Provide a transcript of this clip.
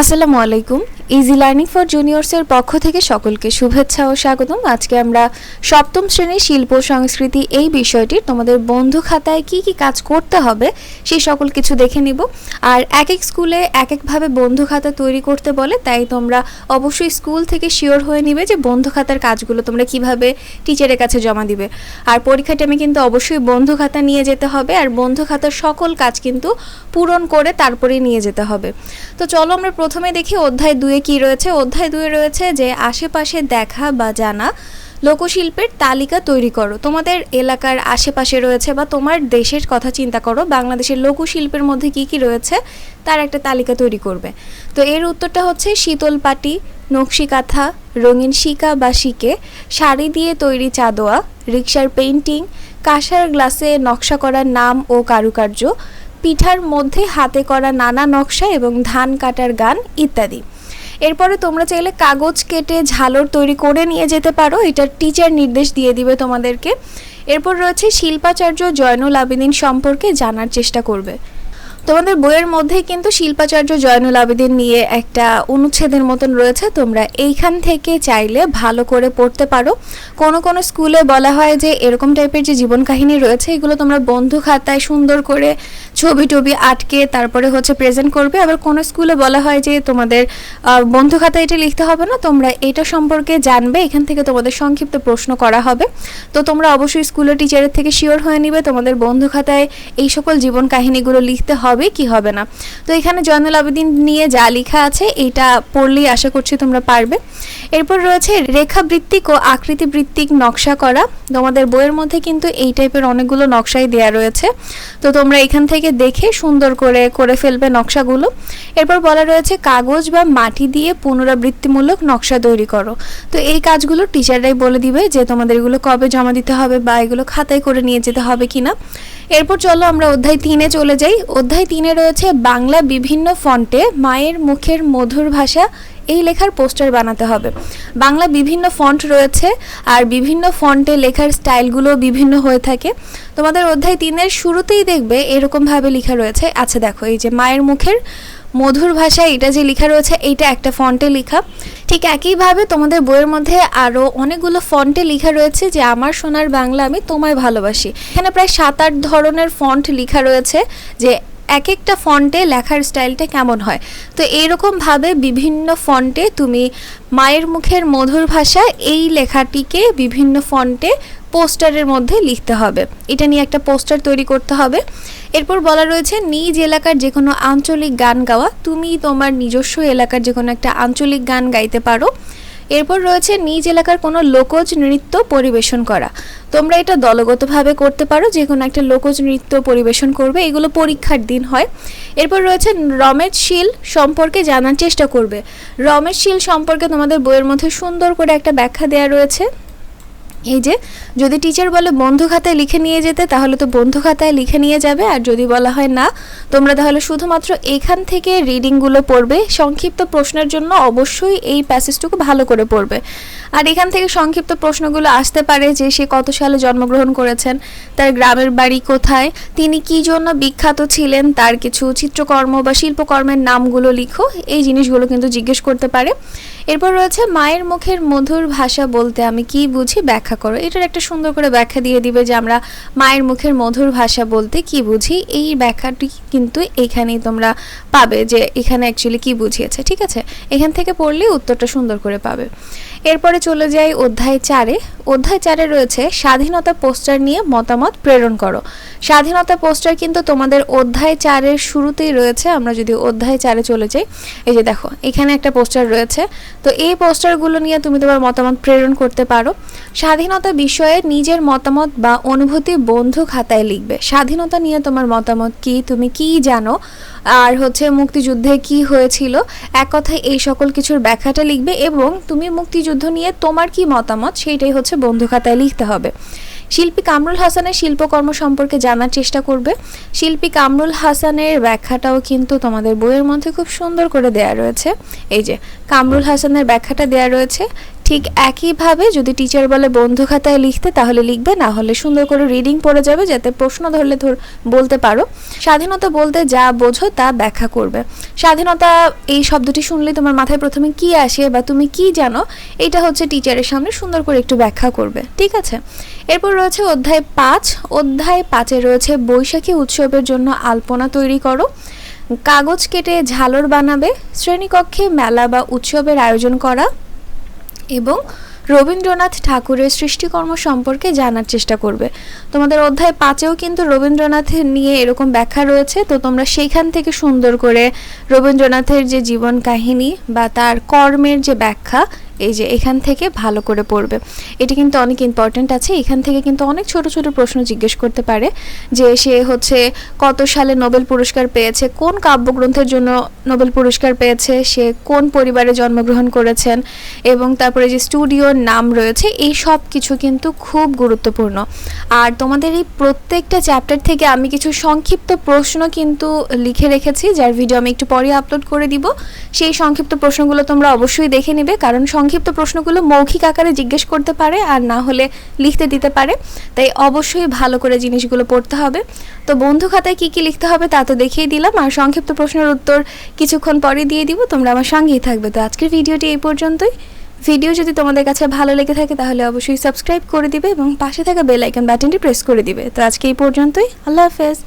আসসালামু আলাইকুম। Easy learning for জুনিয়র্সের পক্ষ থেকে সকলকে শুভেচ্ছা ও স্বাগতম। আজকে আমরা সপ্তম শ্রেণির শিল্প সংস্কৃতি এই বিষয়টির তোমাদের বন্ধু খাতায় কি কি কাজ করতে হবে সেই সকল কিছু দেখে নিব। আর এক এক স্কুলে এক একভাবে বন্ধু খাতা তৈরি করতে বলে, তাই তোমরা অবশ্যই স্কুল থেকে শিওর হয়ে নিবে যে বন্ধু খাতার কাজগুলো তোমরা কীভাবে টিচারের কাছে জমা দিবে। আর পরীক্ষা টাইমে কিন্তু অবশ্যই বন্ধু খাতা নিয়ে যেতে হবে, আর বন্ধু খাতার সকল কাজ কিন্তু পূরণ করে তারপরে নিয়ে যেতে হবে। তো চলো আমরা প্রথমে দেখি অধ্যায় দুয়ে কি রয়েছে? অধ্যায় দুয়ে রয়েছে যে, আশেপাশে দেখা বা জানা লোকশিল্পের তালিকা তৈরি করো। তোমাদের এলাকার আশেপাশে রয়েছে বা তোমার দেশের কথা চিন্তা করো, বাংলাদেশের লোকশিল্পের মধ্যে কি কি রয়েছে তার একটা তালিকা তৈরি করবে। তো এর উত্তরটা হচ্ছে শীতল পাটি, নকশি কাঁথা, রঙিন শিকা বা শিকে, শাড়ি দিয়ে তৈরি চাদোয়া, রিক্সার পেইন্টিং, কাঁসার গ্লাসে নকশা করার নাম ও কারুকার্য, পিঠার মধ্যে হাতে করা নানা নকশা এবং ধান কাটার গান ইত্যাদি। এরপরে তোমরা চাইলে কাগজ কেটে ঝালর তৈরি করে নিয়ে যেতে পারো। এটা টিচার নির্দেশ দিয়ে দিবে তোমাদেরকে। এরপর রয়েছে শিল্পাচার্য জয়নুল আবেদিন সম্পর্কে জানার চেষ্টা করবে। তোমাদের বইয়ের মধ্যে কিন্তু শিল্পাচার্য জয়নুল আবেদিন নিয়ে একটা অনুচ্ছেদের মতন রয়েছে। তোমরা এইখান থেকে চাইলে ভালো করে পড়তে পারো। কোনো কোনো স্কুলে বলা হয় যে এরকম টাইপের যে জীবন কাহিনী রয়েছে, এগুলো তোমরা বন্ধু খাতায় সুন্দর করে ছবি টবি আটকে তারপরে হচ্ছে প্রেজেন্ট করবে। আবার কোনো স্কুলে বলা হয় যে তোমাদের বন্ধু খাতায় এটা লিখতে হবে না, তোমরা এটা সম্পর্কে জানবে। এখান থেকে তোমাদের সংক্ষিপ্ত প্রশ্ন করা হবে। তো তোমরা অবশ্যই স্কুলের টিচারের থেকে শিওর হয়ে নিবে। তোমাদের বন্ধু খাতায় এই সকল জীবন কাহিনীগুলো লিখতে হবে। কি হবে না। তো এখানে জয়নুল আবেদিন নিয়ে যা লেখা আছে, এটা পড়লেই আশা করছি তোমরা পারবে। এরপর রয়েছে রেখাবৃত্তিক ও আকৃতিবৃত্তিক নকশা করা। তোমাদের বইয়ের মধ্যে কিন্তু এই টাইপের অনেকগুলো নকশাই দেয়া রয়েছে। তো তোমরা এখান থেকে দেখে সুন্দর করে করে ফেলবে নকশাগুলো। এরপর বলা রয়েছে, কাগজ বা মাটি দিয়ে পুনরাবৃত্তিমূলক নকশা তৈরি করো। তো এই কাজগুলো টিচাররাই বলে দিবে যে তোমাদের এগুলো কবে জমা দিতে হবে বা এগুলো খাতায় করে নিয়ে যেতে হবে কিনা। এরপর চলো আমরা অধ্যায় তিনে চলে যাই। অধ্যায় তিনে রয়েছে বাংলা বিভিন্ন ফন্টে মায়ের মুখের মধুর ভাষা এই লেখার পোস্টার বানাতে হবে। বাংলা বিভিন্ন ফন্ট রয়েছে আর বিভিন্ন ফন্টে লেখার স্টাইলগুলো বিভিন্ন হয়ে থাকে। তোমাদের অধ্যায় তিনের শুরুতেই দেখবে এরকমভাবে লেখা রয়েছে। আচ্ছা দেখো, এই যে মায়ের মুখের মধুর ভাষায় এটা যে লেখা রয়েছে, এইটা একটা ফন্টে লেখা। ঠিক একইভাবে তোমাদের বইয়ের মধ্যে আরও অনেকগুলো ফন্টে লেখা রয়েছে যে আমার সোনার বাংলা আমি তোমায় ভালোবাসি। এখানে প্রায় সাত আট ধরনের ফন্ট লেখা রয়েছে যে এক একটা ফন্টে লেখার স্টাইলটা কেমন হয়? তো এইরকমভাবে বিভিন্ন ফন্টে তুমি মায়ের মুখের মধুর ভাষা এই লেখাটিকে বিভিন্ন ফন্টে পোস্টারের মধ্যে লিখতে হবে। এটা নিয়ে একটা পোস্টার তৈরি করতে হবে। এরপর বলা রয়েছে, নিজ এলাকার যে কোনো আঞ্চলিক গান গাওয়া। তুমি তোমার নিজস্ব এলাকার যে কোনো একটা আঞ্চলিক গান গাইতে পারো। এরপর রয়েছে নিজ এলাকার কোনো লোকজ নৃত্য পরিবেশন করা। তোমরা এটা দলগতভাবে করতে পারো যে কোনো একটা লোকজ নৃত্য পরিবেশন করবে, এগুলো পরীক্ষার দিন হয়। এরপর রয়েছে রমেশ শীল সম্পর্কে জানার চেষ্টা করবে। রমেশ শীল সম্পর্কে তোমাদের বইয়ের মধ্যে সুন্দর করে একটা ব্যাখ্যা দেওয়া রয়েছে। এই যে, যদি টিচার বলে বন্ধু খাতায় লিখে নিয়ে যেতে, তাহলে তো বন্ধু খাতায় লিখে নিয়ে যাবে। আর যদি বলা হয় না, তোমরা তাহলে শুধুমাত্র এখান থেকে রিডিংগুলো পড়বে। সংক্ষিপ্ত প্রশ্নের জন্য অবশ্যই এই প্যাসেজটুকু ভালো করে পড়বে। আর এখান থেকে সংক্ষিপ্ত প্রশ্নগুলো আসতে পারে যে, সে কত সালে জন্মগ্রহণ করেছেন, তার গ্রামের বাড়ি কোথায়, তিনি কি জন্য বিখ্যাত ছিলেন, তার কিছু চিত্রকর্ম বা শিল্পকর্মের নামগুলো লিখো। এই জিনিসগুলো কিন্তু জিজ্ঞেস করতে পারে। এরপর রয়েছে, মায়ের মুখের মধুর ভাষা বলতে আমি কি বুঝি? ব্যাখ্যা করো। এটার একটা সুন্দর করে ব্যাখ্যা দিয়ে দিবে যে আমরা মায়ের মুখের মধুর ভাষা বলতে কি বুঝি, এই ব্যাখ্যাটি কিন্তু এখানেই তোমরা পাবে যে এখানে অ্যাকচুয়ালি কি বুঝিয়েছে, ঠিক আছে? এখান থেকে পড়লে উত্তরটা সুন্দর করে পাবে। এরপরে চলে যাই অধ্যায় চারে। অধ্যায় চারে রয়েছে, স্বাধীনতা পোস্টার নিয়ে মতামত প্রেরণ করো। স্বাধীনতা পোস্টার কিন্তু তোমাদের অধ্যায় চারের শুরুতেই রয়েছে, আমরা যদি অধ্যায় চারে চলে যাই, এই যে দেখো, এখানে একটা পোস্টার রয়েছে। তো এই পোস্টারগুলো নিয়ে তুমি তোমার মতামত প্রেরণ করতে পারো। স্বাধীনতা বিষয়ে নিজের মতামত বা অনুভূতি বন্ধু খাতায় লিখবে। স্বাধীনতা নিয়ে তোমার মতামত কি? তুমি কি জানো? আর হচ্ছে মুক্তিযুদ্ধে কি হয়েছিল? এক কথায় এই সকল কিছুর ব্যাখ্যাটা লিখবে এবং তুমি মুক্তিযুদ্ধ নিয়ে তোমার কি মতামত? সেইটাই হচ্ছে বন্ধু খাতায় লিখতে হবে। শিল্পী কামরুল হাসানের শিল্পকর্ম সম্পর্কে জানার চেষ্টা করবে। শিল্পী কামরুল হাসানের ব্যাখ্যাটাও কিন্তু তোমাদের বইয়ের মধ্যে খুব সুন্দর করে দেয়া রয়েছে। এই যে, কামরুল হাসানের ব্যাখ্যাটা দেয়া রয়েছে। ঠিক একইভাবে যদি টিচার বলে বন্ধু খাতায় লিখতে, তাহলে লিখবে। না হলে সুন্দর করে রিডিং পড়ে যাবে, যাতে প্রশ্ন ধরলে ধর, বলতে পারো। স্বাধীনতা বলতে যা বোঝো, তা ব্যাখ্যা করবে। স্বাধীনতা এই শব্দটি শুনলে তোমার মাথায় প্রথমে কি আসে বা তুমি কি জানো, এটা হচ্ছে টিচারের সামনে সুন্দর করে একটু ব্যাখ্যা করবে। ঠিক আছে? এরপর রয়েছে অধ্যায় পাঁচ। অধ্যায় পাঁচে রয়েছে, বৈশাখী উৎসবের জন্য আলপনা তৈরি করো। কাগজ কেটে ঝালর বানাবে। শ্রেণীকক্ষে মেলা বা উৎসবের আয়োজন করা। এবং রবীন্দ্রনাথ ঠাকুরের সৃষ্টিকর্ম সম্পর্কে জানার চেষ্টা করবে। তোমাদের অধ্যায় পাঁচেও কিন্তু রবীন্দ্রনাথের নিয়ে এরকম ব্যাখ্যা রয়েছে, তো তোমরা সেইখান থেকে সুন্দর করে রবীন্দ্রনাথের যে জীবন কাহিনী বা তার কর্মের যে ব্যাখ্যা এই যে এখান থেকে ভালো করে পড়বে। এটি কিন্তু অনেক ইম্পর্ট্যান্ট আছে। এখান থেকে কিন্তু অনেক ছোট ছোট প্রশ্ন জিজ্ঞেস করতে পারে যে সে হচ্ছে কত সালে নোবেল পুরস্কার পেয়েছে, কোন কাব্যগ্রন্থের জন্য নোবেল পুরস্কার পেয়েছে, সে কোন পরিবারে জন্মগ্রহণ করেছেন এবং তারপরে যে স্টুডিওর নাম রয়েছে, এই সব কিছু কিন্তু খুব গুরুত্বপূর্ণ। আর তোমাদের এই প্রত্যেকটা চ্যাপ্টার থেকে আমি কিছু সংক্ষিপ্ত প্রশ্ন কিন্তু লিখে রেখেছি, যার ভিডিও আমি একটু পরে আপলোড করে দিব। সেই সংক্ষিপ্ত প্রশ্নগুলো তোমরা অবশ্যই দেখে নেবে, কারণ সংক্ষিপ্ত প্রশ্নগুলো মৌখিক আকারে জিজ্ঞেস করতে পারে আর না হলে লিখতে দিতে পারে। তাই অবশ্যই ভালো করে জিনিসগুলো পড়তে হবে। তো বন্ধু খাতায় কী কী লিখতে হবে তা তো দেখিয়ে দিলাম। আর সংক্ষিপ্ত প্রশ্নের উত্তর কিছুক্ষণ পরে দিয়ে দিব। তোমরা আমার সঙ্গেই থাকবে। তো আজকের ভিডিওটি এই পর্যন্তই। ভিডিও যদি তোমাদের কাছে ভালো লেগে থাকে তাহলে অবশ্যই সাবস্ক্রাইব করে দিবে এবং পাশে থাকা বেল আইকন বাটনটি প্রেস করে দিবে। তো আজকে এই পর্যন্তই। আল্লাহ হাফেজ।